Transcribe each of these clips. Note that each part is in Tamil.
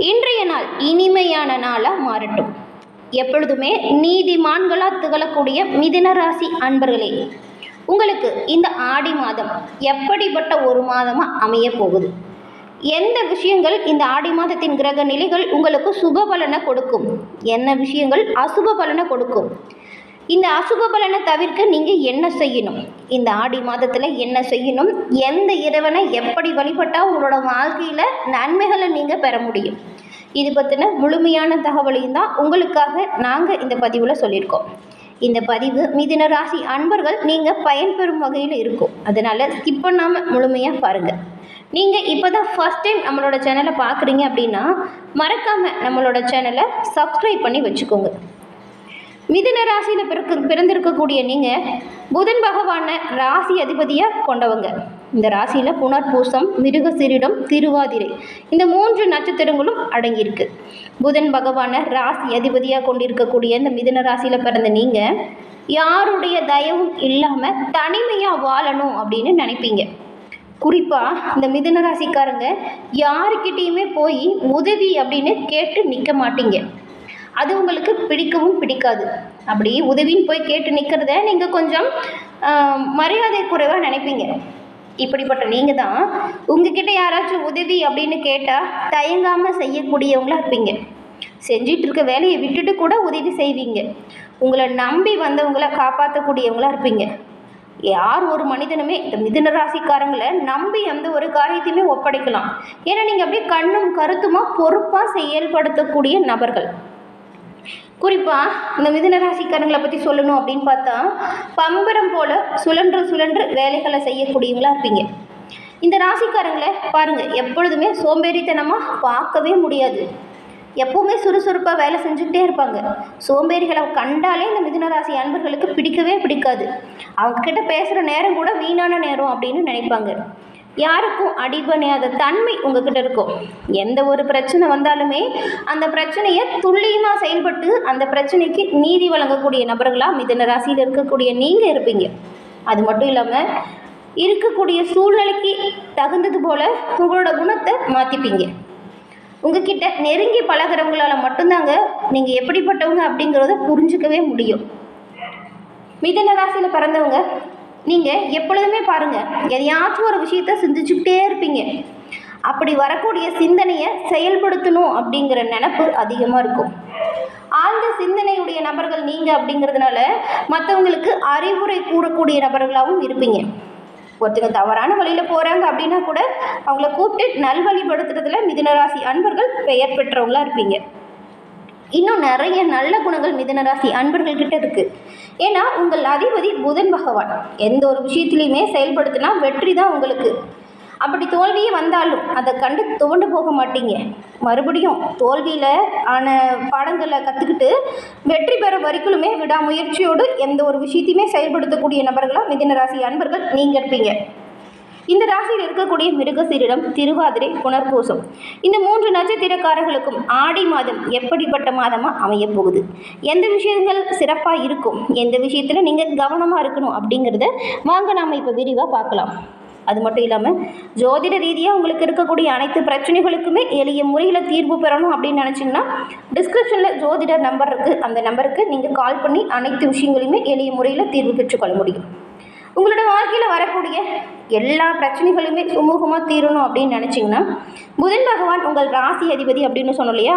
இன்றைய நாள் இனிமையான நாளாக மாறட்டும். எப்பொழுதுமே நீதிமான்களாக திகழக்கூடிய மிதினராசி அன்பர்களே உங்களுக்கு இந்த ஆடி மாதம் எப்படிப்பட்ட ஒரு மாதமாக அமைய போகுது? எந்த விஷயங்கள் இந்த ஆடி மாதத்தின் கிரக நிலைகள் உங்களுக்கு சுப பலனை கொடுக்கும்? என்ன விஷயங்கள் அசுப பலனை கொடுக்கும்? இந்த அசுப பலனை தவிர்க்க நீங்கள் என்ன செய்யணும்? இந்த ஆடி மாதத்தில் என்ன செய்யணும்? எந்த இறைவனை எப்படி வழிபட்டால் உங்களோட வாழ்க்கையில் நன்மைகளை நீங்கள் பெற முடியும்? இது பற்றின முழுமையான தகவலையும் தான் உங்களுக்காக நாங்கள் இந்த பதிவில் சொல்லியிருக்கோம். இந்த பதிவு மிதின ராசி அன்பர்கள் நீங்கள் பயன்பெறும் வகையில் இருக்கும். அதனால் ஸ்கிப் பண்ணாமல் முழுமையாக பாருங்கள் நீங்கள் இப்போ தான் ஃபஸ்ட் டைம் நம்மளோட சேனலை பார்க்குறீங்க அப்படின்னா மறக்காமல் நம்மளோட சேனலை சப்ஸ்கிரைப் பண்ணி வச்சுக்கோங்க. மிதுன ராசியில் பிறக்க பிறந்திருக்கக்கூடிய நீங்கள் புதன் பகவானை ராசி அதிபதியாக கொண்டவங்க. இந்த ராசியில் புனர்பூசம் மிருகசிரிடம் திருவாதிரை இந்த மூன்று நட்சத்திரங்களும் அடங்கியிருக்கு. புதன் பகவானை ராசி அதிபதியாக கொண்டிருக்கக்கூடிய இந்த மிதுன ராசியில் பிறந்த நீங்கள் யாருடைய தயவும் இல்லாமல் தனிமையாக வாழணும் அப்படின்னு நினைப்பீங்க. குறிப்பாக இந்த மிதுன ராசிக்காரங்க யாருக்கிட்டேயுமே போய் உதவி அப்படின்னு கேட்டு நிற்க மாட்டீங்க. அது உங்களுக்கு பிடிக்கவும் பிடிக்காது. அப்படி உதவின்னு போய் கேட்டு நிற்கிறத நீங்கள் கொஞ்சம் மரியாதை குறைவாக நினைப்பீங்க. இப்படிப்பட்ட நீங்கள் தான் உங்ககிட்ட யாராச்சும் உதவி அப்படின்னு கேட்டால் தயங்காமல் செய்யக்கூடியவங்களா இருப்பீங்க. செஞ்சிட்டு இருக்க வேலையை விட்டுட்டு கூட உதவி செய்வீங்க. உங்களை நம்பி வந்தவங்கள காப்பாற்றக்கூடியவங்களா இருப்பீங்க. யார் ஒரு மனிதனுமே இந்த மிதுன ராசிக்காரங்களை நம்பி எந்த ஒரு காரியத்தையுமே ஒப்படைக்கலாம். ஏன்னா நீங்கள் அப்படியே கண்ணும் கருத்துமாக பொறுப்பாக செயல்படுத்தக்கூடிய நபர்கள். குறிப்பாக இந்த மிதுன ராசிக்காரங்களை பற்றி சொல்லணும் அப்படின்னு பார்த்தா பம்பரம் போல் சுழன்று சுழன்று வேலைகளை செய்யக்கூடியவங்களா இருப்பீங்க. இந்த ராசிக்காரங்களை பாருங்கள் எப்பொழுதுமே சோம்பேறித்தனமாக பார்க்கவே முடியாது. எப்பவுமே சுறுசுறுப்பாக வேலை செஞ்சுக்கிட்டே இருப்பாங்க. சோம்பேறிகளை கண்டாலே இந்த மிதுன ராசி அன்பர்களுக்கு பிடிக்கவே பிடிக்காது. அவங்கக்கிட்ட பேசுகிற நேரம் கூட வீணான நேரம் அப்படின்னு நினைப்பாங்க. யாருக்கும் அடிபணியாத தன்மை உங்ககிட்ட இருக்கும். எந்த ஒரு பிரச்சனை வந்தாலுமே அந்த பிரச்சனையை துல்லியமாக செயல்பட்டு அந்த பிரச்சனைக்கு நீதி வழங்கக்கூடிய நபர்களாக மிதன ராசியில் இருக்கக்கூடிய நீங்கள் இருப்பீங்க. அது மட்டும் இல்லாமல் இருக்கக்கூடிய சூழ்நிலைக்கு தகுந்தது போல் உங்களோட குணத்தை மாற்றிப்பீங்க உங்ககிட்ட நெருங்கி பழகிறவங்களால மட்டும்தாங்க நீங்கள் எப்படிப்பட்டவங்க அப்படிங்கிறத புரிஞ்சுக்கவே முடியும். மிதன ராசியில் பிறந்தவங்க நீங்கள் எப்பொழுதுமே பாருங்கள் எதையாச்சும் ஒரு விஷயத்த சிந்திச்சுக்கிட்டே இருப்பீங்க. அப்படி வரக்கூடிய சிந்தனையை செயல்படுத்தணும் அப்படிங்கிற நினப்பு அதிகமாக இருக்கும். ஆழ்ந்த சிந்தனையுடைய நபர்கள் நீங்கள் அப்படிங்கிறதுனால மற்றவங்களுக்கு அறிவுரை கூறக்கூடிய நபர்களாகவும் இருப்பீங்க. ஒருத்தங்க தவறான வழியில் போகிறாங்க அப்படின்னா கூட அவங்கள கூப்பிட்டு நல்வழிப்படுத்துறதுல மிதுனராசி அன்பர்கள் பெயர் பெற்றவங்களாக இருப்பீங்க. இன்னும் நிறைய நல்ல குணங்கள் மிதுனராசி அன்பர்கள் இருக்குது ஏன்னா உங்கள் அதிபதி புதன் பகவான். எந்த ஒரு விஷயத்துலையுமே செயல்படுத்தினா வெற்றி தான் உங்களுக்கு. அப்படி தோல்வியே வந்தாலும் அதை கண்டு துவண்டு போக மாட்டீங்க. மறுபடியும் தோல்வியில் ஆன பாடங்களை கற்றுக்கிட்டு வெற்றி பெற வரைக்குமே விடாமுயற்சியோடு எந்த ஒரு விஷயத்தையுமே செயல்படுத்தக்கூடிய நபர்களாக மிதின ராசி அன்பர்கள் நீங்கள் இருப்பீங்க. இந்த ராசியில் இருக்கக்கூடிய மிருகசீரிடம் திருவாதிரை புனர்பூசம். இந்த மூன்று நட்சத்திரக்காரர்களுக்கும் ஆடி மாதம் எப்படிப்பட்ட மாதமாக அமைய போகுது எந்த விஷயங்கள் சிறப்பாக இருக்கும்? எந்த விஷயத்தில் நீங்கள் கவனமாக இருக்கணும் அப்படிங்கிறத வாங்க நாம் இப்போ விரிவாக பார்க்கலாம். அது மட்டும் இல்லாமல் ஜோதிட ரீதியாக உங்களுக்கு இருக்கக்கூடிய அனைத்து பிரச்சனைகளுக்குமே எளிய முறையில் தீர்வு பெறணும் அப்படின்னு நினச்சிங்கன்னா டிஸ்கிரிப்ஷனில் ஜோதிடர் நம்பர் இருக்குது அந்த நம்பருக்கு நீங்கள் கால் பண்ணி அனைத்து விஷயங்களையுமே எளிய முறையில் தீர்வு பெற்றுக்கொள்ள முடியும். உங்களோட வாழ்க்கையில் வரக்கூடிய எல்லா பிரச்சனைகளுமே சுமூகமாக தீரணும் அப்படின்னு நினச்சிங்கன்னா புதன் பகவான் உங்கள் ராசி அதிபதி அப்படின்னு சொன்னோம் இல்லையா?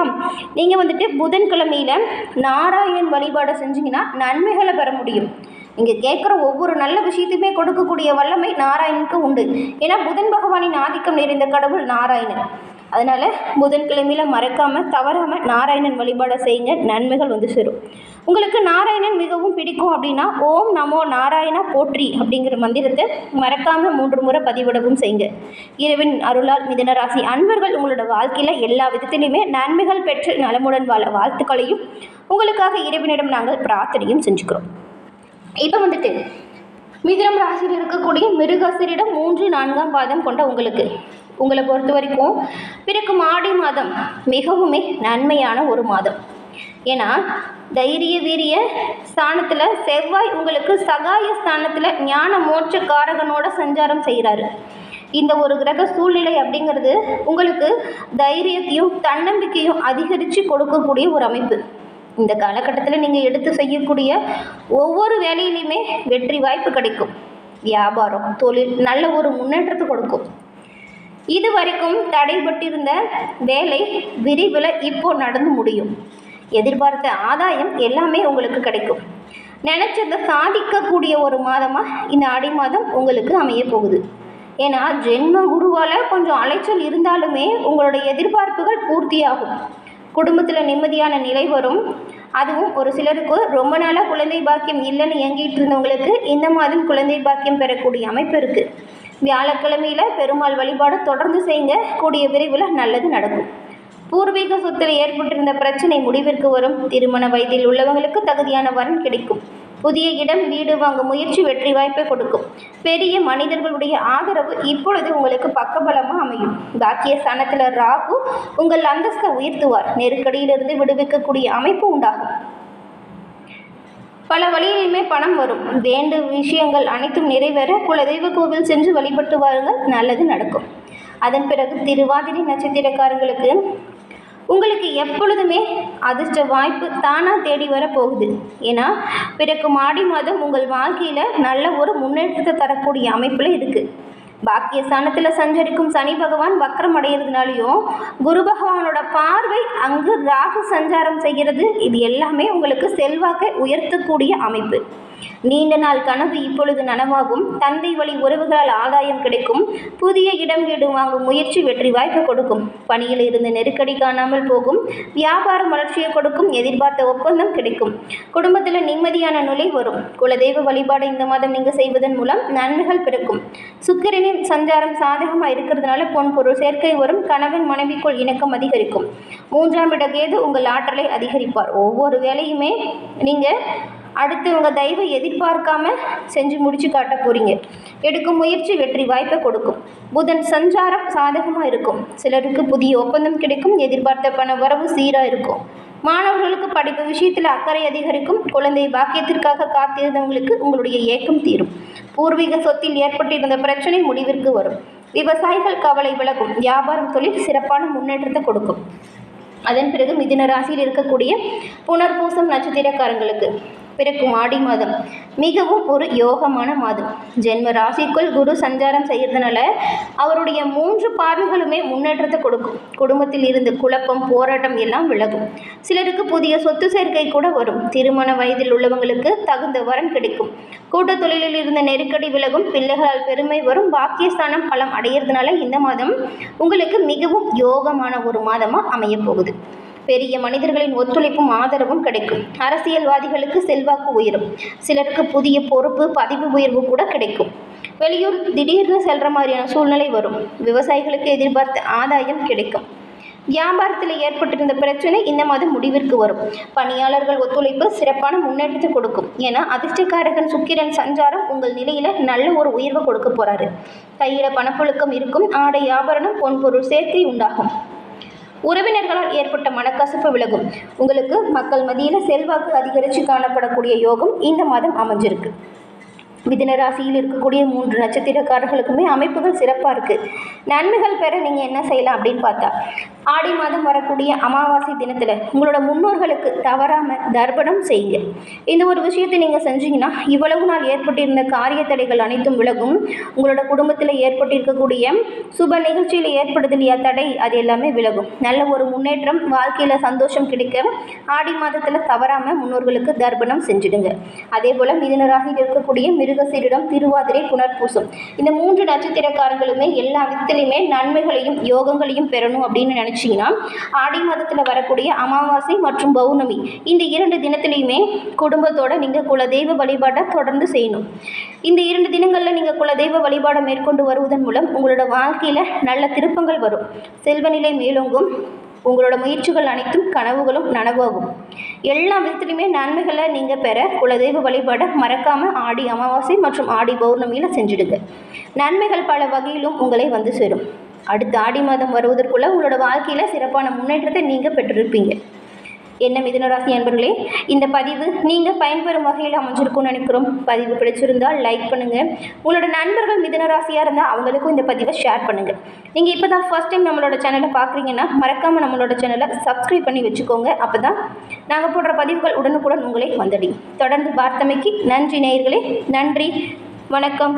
நீங்கள் வந்துட்டு புதன்கிழமையில் நாராயணன் வழிபாடை செஞ்சிங்கன்னா நன்மைகளை பெற முடியும். நீங்கள் கேட்குற ஒவ்வொரு நல்ல விஷயத்தையுமே கொடுக்கக்கூடிய வல்லமை நாராயணனுக்கு உண்டு. ஏன்னா புதன் பகவானின் ஆதிக்கம் நிறைந்த கடவுள் நாராயணன். அதனால் புதன்கிழமையில் மறக்காமல் தவறாமல் நாராயணன் வழிபாடை செய்யுங்க நன்மைகள் வந்து சேரும். உங்களுக்கு நாராயணன் மிகவும் பிடிக்கும் அப்படின்னா ஓம் நமோ நாராயணா போற்றி அப்படிங்கிற மந்திரத்தை மறக்காமல் மூன்று முறை பதிவிடவும் செய்யுங்க. இரவின் அருளால் மிதனராசி அன்பர்கள் உங்களோட வாழ்க்கையில் எல்லா விதத்திலையுமே நன்மைகள் பெற்று நலமுடன் வாழ வாழ்த்துக்களையும் உங்களுக்காக இறைவனிடம் நாங்கள் பிரார்த்தனையும் செஞ்சுக்கிறோம். இப்போ வந்துட்டு மிதுனம் ராசியில் இருக்கக்கூடிய மிருகசரிடம் மூன்று நான்காம் பாதம் கொண்ட உங்களுக்கு உங்களை பொறுத்த வரைக்கும் பிறக்கும் ஆடி மாதம் மிகவுமே நன்மையான ஒரு மாதம். ஏன்னா தைரிய வீரிய ஸ்தானத்தில் செவ்வாய் உங்களுக்கு சகாய ஸ்தானத்தில் ஞான மோட்ச காரகனோட சஞ்சாரம் செய்கிறாரு. இந்த ஒரு கிரக சூழ்நிலை அப்படிங்கிறது உங்களுக்கு தைரியத்தையும் தன்னம்பிக்கையும் அதிகரித்து கொடுக்கக்கூடிய ஒரு அமைப்பு. இந்த காலகட்டத்தில் நீங்கள் எடுத்து செய்யக்கூடிய ஒவ்வொரு வேலையிலையுமே வெற்றி வாய்ப்பு கிடைக்கும். வியாபாரம் தொழில் நல்ல ஒரு முன்னேற்றத்தை கொடுக்கும். இது வரைக்கும் தடைபட்டிருந்த வேலை விரிவில் இப்போ நடந்து முடியும். எதிர்பார்த்த ஆதாயம் எல்லாமே உங்களுக்கு கிடைக்கும். நினச்சதை சாதிக்கக்கூடிய ஒரு மாதமாக இந்த ஆடி மாதம் உங்களுக்கு அமைய போகுது. ஏன்னா ஜென்ம குருவால் கொஞ்சம் அலைச்சல் இருந்தாலுமே உங்களோட எதிர்பார்ப்புகள் பூர்த்தியாகும். குடும்பத்தில் நிம்மதியான நிலை வரும். அதுவும் ஒரு சிலருக்கு ரொம்ப நாளாக குழந்தை பாக்கியம் இல்லைன்னு இயங்கிட்டு இருந்தவங்களுக்கு இந்த மாதம் குழந்தை பாக்கியம் பெறக்கூடிய அமைப்பு இருக்குது வியாழக்கிழமையில் பெருமாள் வழிபாடு தொடர்ந்து செய்யுங்க. கூடிய விரைவில் நல்லது நடக்கும். பூர்வீக சொத்தில் ஏற்பட்டிருந்த பிரச்சனை முடிவிற்கு வரும். திருமண வயதில் உள்ளவங்களுக்கு தகுதியான வரன் கிடைக்கும். புதிய இடம் வீடு வாங்கும் முயற்சி வெற்றி வாய்ப்பை கொடுக்கும். பெரிய மனிதர்களுடைய ஆதரவு இப்பொழுது உங்களுக்கு பக்கபலமாக அமையும். பாக்கிய ஸ்தானத்தில் ராகு உங்கள் அந்தஸ்தை உயர்த்துவார். நெருக்கடியிலிருந்து விடுவிக்கக்கூடிய அமைப்பு உண்டாகும். பல வழியிலுமே பணம் வரும். வேண்டு விஷயங்கள் அனைத்தும் நிறைவேற குலதெய்வ கோவில் சென்று வழிபட்டு வாருங்கள். நல்லது நடக்கும். அதன் பிறகு திருவாதிரை நட்சத்திரக்காரங்களுக்கு உங்களுக்கு எப்பொழுதுமே அதிர்ஷ்ட வாய்ப்பு தானாக தேடி வர போகுது ஏன்னா பிறக்கும் ஆடி மாதம் உங்கள் வாழ்க்கையில் நல்ல ஒரு முன்னேற்றத்தை தரக்கூடிய அமைப்பில் இருக்குது பாக்கிய பாக்கியஸ்தானத்தில் சஞ்சரிக்கும் சனி பகவான் வக்கரம் அடைகிறதுனாலையும் குரு பகவானோட பார்வை அங்கு ராகு சஞ்சாரம் செய்கிறது. இது எல்லாமே உங்களுக்கு செல்வாக்கை உயர்த்தக்கூடிய அமைப்பு. நீண்ட நாள் கனவு இப்பொழுது நனவாகும். தந்தை வழி உறவுகளால் ஆதாயம் கிடைக்கும். புதிய இடம் வீடு வாங்கும் முயற்சி வெற்றி வாய்ப்பு கொடுக்கும். பணியில் இருந்து நெருக்கடி காணாமல் போகும். வியாபாரம் வளர்ச்சியை கொடுக்கும். எதிர்பார்த்த ஒப்பந்தம் கிடைக்கும். குடும்பத்தில் நிம்மதியான நிலை வரும். குலதெய்வ வழிபாடு இந்த மாதம் நீங்கள் செய்வதன் மூலம் நன்மைகள் பிறக்கும். சுக்கிரனின் சஞ்சாரம் சாதகமாக இருக்கிறதுனால பொன் பொருள் சேர்க்கை வரும். கணவன் மனைவிக்குள் இணக்கம் அதிகரிக்கும். மூன்றாம் இட கேது உங்கள் ஆற்றலை அதிகரிப்பார். ஒவ்வொரு வேலையுமே நீங்கள் அடுத்து உங்கள் தயவை எதிர்பார்க்காம செஞ்சு முடிச்சு காட்ட போறீங்க. எடுக்கும் முயற்சி வெற்றி வாய்ப்பை கொடுக்கும். புதன் சஞ்சாரம் சாதகமாக இருக்கும். சிலருக்கு புதிய ஒப்பந்தம் கிடைக்கும். எதிர்பார்த்த பண வரவு சீராக இருக்கும். மாணவர்களுக்கு படிப்பு விஷயத்தில் அக்கறை அதிகரிக்கும். குழந்தை பாக்கியத்திற்காக காத்திருந்தவங்களுக்கு உங்களுடைய ஏக்கம் தீரும். பூர்வீக சொத்தில் ஏற்பட்டிருந்த பிரச்சனை முடிவிற்கு வரும். விவசாயிகள் கவலை விலகும். வியாபாரம் தொழில் சிறப்பான முன்னேற்றத்தை கொடுக்கும். அதன் பிறகு மிதின ராசியில் இருக்கக்கூடிய புனர்பூசம் நட்சத்திரக்காரங்களுக்கு பிறக்கும் ஆடி மாதம். மிகவும் ஒரு யோகமான மாதம். ஜென்ம ராசிக்குள் குரு சஞ்சாரம் செய்கிறதுனால அவருடைய மூன்று பார்வைகளுமே முன்னேற்றத்தை கொடுக்கும். குடும்பத்தில் இருந்து குழப்பம் போராட்டம் எல்லாம் விலகும். சிலருக்கு புதிய சொத்து சேர்க்கை கூட வரும். திருமண வயதில் உள்ளவங்களுக்கு தகுந்த வரன் கிடைக்கும். கூட்ட தொழிலில் இருந்த நெருக்கடி விலகும். பிள்ளைகளால் பெருமை வரும். பாக்கியஸ்தானம் பலம் அடையிறதுனால இந்த மாதம் உங்களுக்கு மிகவும் யோகமான ஒரு மாதமாக அமையப் போகுது. பெரிய மனிதர்களின் ஒத்துழைப்பும் ஆதரவும் கிடைக்கும். அரசியல்வாதிகளுக்கு செல்வாக்கு உயரும். சிலருக்கு புதிய பொறுப்பு பதவி உயர்வு கூட கிடைக்கும். வெளியூர் திடீர்னு செல்ற மாதிரியான சூழ்நிலை வரும். விவசாயிகளுக்கு எதிர்பார்த்த ஆதாயம் கிடைக்கும். வியாபாரத்தில் ஏற்பட்டிருந்த பிரச்சனை இந்த மாதம் முடிவிற்கு வரும். பணியாளர்கள் ஒத்துழைப்பு சிறப்பான முன்னேற்றத்தை கொடுக்கும். ஏன்னா அதிர்ஷ்டக்காரகன் சுக்கிரன் சஞ்சாரம் உங்கள் நிலையில் நல்ல ஒரு உயர்வை கொடுக்க போறாரு. கையில் பணப்புழக்கம் இருக்கும். ஆடை ஆபரணம் பொன்பொருள் சேர்க்கை உண்டாகும். உறவினர்களால் ஏற்பட்ட மனக்கசப்பு விலகும். உங்களுக்கு மக்கள் மத்தியில் செல்வாக்கு அதிகரித்து காணப்படக்கூடிய யோகம் இந்த மாதம் அமைஞ்சிருக்கு. மிதின ராசியில் இருக்கக்கூடிய மூன்று நட்சத்திரக்காரர்களுக்குமே அமைப்புகள் சிறப்பாக இருக்குது நன்மைகள் பெற நீங்கள் என்ன செய்யலாம் அப்படின்னு பார்த்தா ஆடி மாதம் வரக்கூடிய அமாவாசை தினத்தில் உங்களோட முன்னோர்களுக்கு தவறாமல் தர்ப்பணம் செய்யுங்க. இந்த ஒரு விஷயத்தை நீங்கள் செஞ்சீங்கன்னா இவ்வளவு நாள் ஏற்பட்டிருந்த காரிய தடைகள் அனைத்தும் விலகும். உங்களோட குடும்பத்தில் ஏற்பட்டிருக்கக்கூடிய சுப நிகழ்ச்சியில் ஏற்படுது இல்லையா தடை அது எல்லாமே விலகும். நல்ல ஒரு முன்னேற்றம் வாழ்க்கையில் சந்தோஷம் கிடைக்க ஆடி மாதத்தில் தவறாமல் முன்னோர்களுக்கு தர்ப்பணம் செஞ்சிடுங்க. அதே போல் மிதுன இருக்கக்கூடிய மிருக மிருகசீரிடம் திருவாதிரை புனர்பூசம். இந்த மூன்று நட்சத்திரக்காரங்களுமே எல்லா விதத்திலையுமே நன்மைகளையும் யோகங்களையும் பெறணும் அப்படின்னு நினச்சிங்கன்னா ஆடி மாதத்தில் வரக்கூடிய அமாவாசை மற்றும் பௌர்ணமி இந்த இரண்டு தினத்திலையுமே குடும்பத்தோட நீங்கள் குலதெய்வ வழிபாட்டை தொடர்ந்து செய்யணும். இந்த இரண்டு தினங்களில் நீங்கள் குலதெய்வ வழிபாடை மேற்கொண்டு வருவதன் மூலம் உங்களோட வாழ்க்கையில் நல்ல திருப்பங்கள் வரும். செல்வநிலை மேலோங்கும். உங்களோட முயற்சிகள் அனைத்தும் கனவுகளும் நனவாகும். எல்லா விதத்துலையுமே நன்மைகளை நீங்கள் பெற குலதெய்வ வழிபாடை மறக்காமல் ஆடி அமாவாசை மற்றும் ஆடி பௌர்ணமியில் செஞ்சுடுங்க. நன்மைகள் பல வகையிலும் உங்களை வந்து சேரும். அடுத்த ஆடி மாதம் வருவதற்குள்ள உங்களோட வாழ்க்கையில் சிறப்பான முன்னேற்றத்தை நீங்கள் பெற்றிருப்பீங்க. என்ன மிதுனராசி அன்பர்களே இந்த பதிவு நீங்கள் பயன்பெறும் வகையில் அமைஞ்சிருக்கும்னு நினைக்கிறோம். பதிவு பிடிச்சிருந்தால் லைக் பண்ணுங்கள் உங்களோட நண்பர்கள் மிதுனராசியாக இருந்தால் அவங்களுக்கும் இந்த பதிவை ஷேர் பண்ணுங்கள் நீங்கள் இப்போ தான் ஃபர்ஸ்ட் டைம் நம்மளோட சேனலை பார்க்குறீங்கன்னா மறக்காமல் நம்மளோட சேனலை சப்ஸ்கிரைப் பண்ணி வச்சுக்கோங்க. அப்போ தான் நாங்கள் போடுற பதிவுகள் உடனுக்குடன் உங்களை வந்தடி தொடர்ந்து பார்த்தமைக்கு நன்றி நேயர்களே. நன்றி. வணக்கம்.